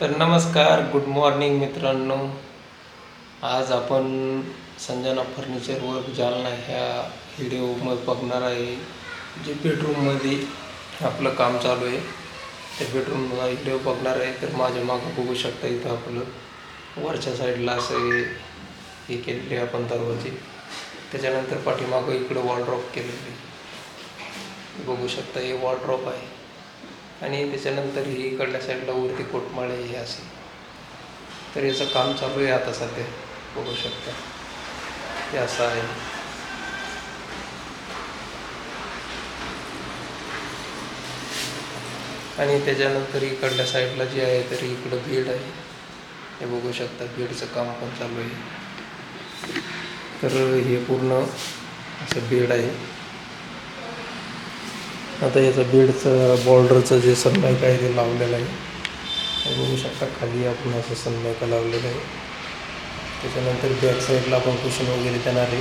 तर नमस्कार good morning मित्रांनो. आज आपण संजना फर्निचर वर्क जालना ह्या व्हिडिओमध्ये बघणार आहे. जे बेडरूममध्ये आपलं काम चालू आहे ते बेडरूम व्हिडिओ बघणार आहे. तर माझ्या मागं बघू शकता इथं आपलं वरच्या साईडला असं हे हे केलेले आपण दरवाजे. त्याच्यानंतर पाठीमागं इकडं वॉलड्रॉप केलेले बघू शकता हे वॉलड्रॉप आहे. आणि त्याच्यानंतर ही इकडल्या साईडला वरती कोटमाळे हे असे तर याचं काम चालू आहे आता सध्या बघू शकता. हे असं आहे. आणि त्याच्यानंतर इकडल्या साईडला जे आहे तर इकडं बीड आहे. हे बघू शकता बीडचं काम पण चालू आहे. तर हे पूर्ण असं बेड आहे. आता याचं बेडचं बॉर्डरचं जे सनमायका आहे ते लावलेलं आहे. बघू शकता खाली आपण असं सनमायका लावलेलं आहे. त्याच्यानंतर बॅक साईडला आपण कुशन वगैरे देणार आहे.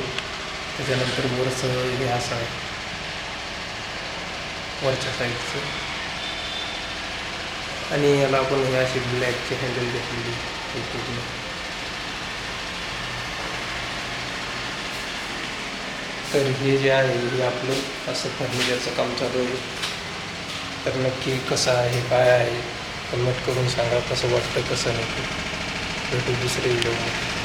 त्याच्यानंतर वरचं हे असं आहे. वरच्या साईडचं आणि याला आपण हे अशी ब्लॅकची हँडल घेतलेली हे पूर्ण तर हे जे आहे हे आपलं असं फर्निचरचं काम चालू आहे. तर नक्की कसं आहे काय आहे कमेंट करून सांगा कसं वाटतं कसं नाही भेटू दुसरे व्हिडिओमध्ये